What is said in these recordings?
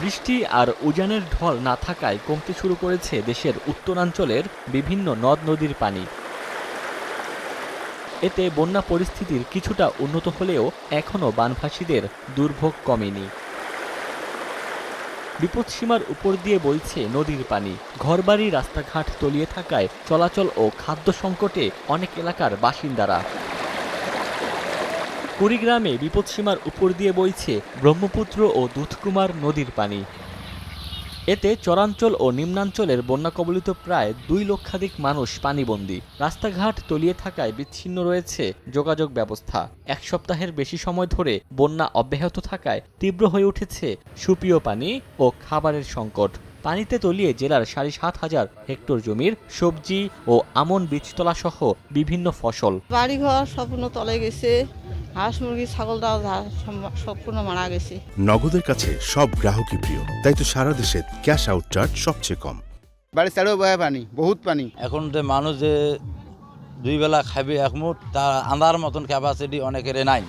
বৃষ্টি আর উজানের ঢল না থাকায় কমতে শুরু করেছে দেশের উত্তরাঞ্চলের বিভিন্ন নদ নদীর পানি। এতে বন্যা পরিস্থিতির কিছুটা উন্নত হলেও এখনও বানভাসীদের দুর্ভোগ কমেনি। বিপদসীমার উপর দিয়ে বইছে নদীর পানি। ঘরবাড়ি, রাস্তাঘাট তলিয়ে থাকায় চলাচল ও খাদ্য সংকটে অনেক এলাকার বাসিন্দারা কুড়িগ্রামে বিপদসীমার উপর দিয়ে বইছে ব্রহ্মপুত্র ও দুধকুমার নদীর পানি। এতে চরাঞ্চল ও নিম্নাঞ্চলের বন্যা কবলিত প্রায় দুই লক্ষাধিক মানুষ পানিবন্দী। রাস্তাঘাট তলিয়ে থাকায় বিচ্ছিন্ন রয়েছে যোগাযোগ ব্যবস্থা। এক সপ্তাহের বেশি সময় ধরে বন্যা অব্যাহত থাকায় তীব্র হয়ে উঠেছে সুপীয় পানি ও খাবারের সংকট। পানিতে তলিয়ে জেলার সাড়ে সাত হাজার হেক্টর জমির সবজি ও আমন বীজতলা সহ বিভিন্ন ফসল। বাড়িঘর সম্পূর্ণ তলে গেছে। হাঁস মুরগি ছাগলটাও সম্পূর্ণ মারা গেছে। নগদের কাছে সব গ্রাহকই প্রিয় তাই তো সারা দেশে ক্যাশ আউট চার্জ সবচেয়ে কম। বাড়ির চারেও বয়ে পানি বহুত পানি। এখন যে মানুষ যে দুই বেলা খাবে একমুট তার আন্দার মতন ক্যাপাসিটি অনেকের নাই।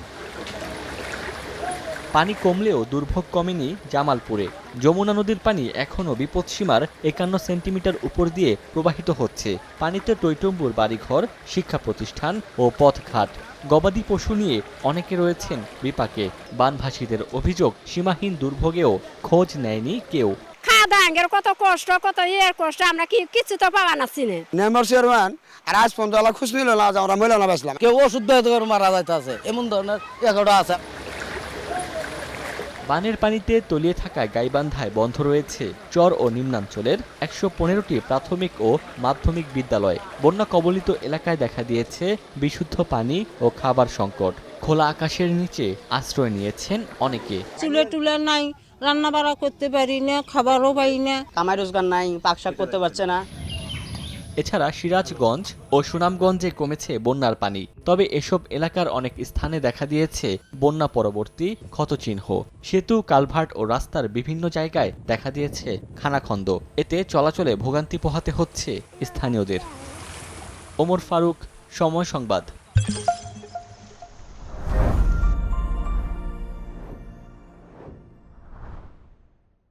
পানি কমলেও দুর্ভোগ কমেনি জামালপুরে। যমুনা নদীর পানি এখনও বিপদসীমার একান্ন সেন্টিমিটার উপর দিয়ে প্রবাহিত হচ্ছে। পানিতে টৈটম্বুর বাড়িঘর শিক্ষা প্রতিষ্ঠান ও পথঘাট। গবাদি পশু নিয়ে অনেকে রয়েছেন বিপাকে। বানভাসীদের অভিযোগ সীমাহীন দুর্ভোগেও খোঁজ নেয়নি কেউ। দাঙ্গের কত কষ্ট কত ইয়ের কষ্ট আমরা কি কিছু তো পাওয়া না। নেমার চেয়ারম্যান আর আজ পর্যন্ত খুশ নিল না আমরা মহিলা না বেসলাম কেউ করে মারা যাইতেছে। এমন ধরনের একটা আছে। বানের পানিতে তলিয়ে থাকা গাইবান্ধায় বন্ধ রয়েছে চর ও নিম্নাঞ্চলের একশো পনেরোটি প্রাথমিক ও মাধ্যমিক বিদ্যালয়। বন্যা কবলিত এলাকায় দেখা দিয়েছে বিশুদ্ধ পানি ও খাবার সংকট। খোলা আকাশের নিচে আশ্রয় নিয়েছেন অনেকে। চুলে টুলে নাই রান্না বাড়া করতে পারি না খাবারও পাই না। কামাই রোজগার নাই পাকশাক করতে পারছে না। এছাড়া সিরাজগঞ্জ ও সুনামগঞ্জে কমেছে বন্যার পানি। তবে এসব এলাকার অনেক স্থানে দেখা দিয়েছে বন্যা পরবর্তী ক্ষতচিহ্ন। সেতু, কালভার্ট ও রাস্তার বিভিন্ন জায়গায় দেখা দিয়েছে খানাখন্দ। এতে চলাচলে ভোগান্তি পোহাতে হচ্ছে স্থানীয়দের। ওমর ফারুক, সময় সংবাদ।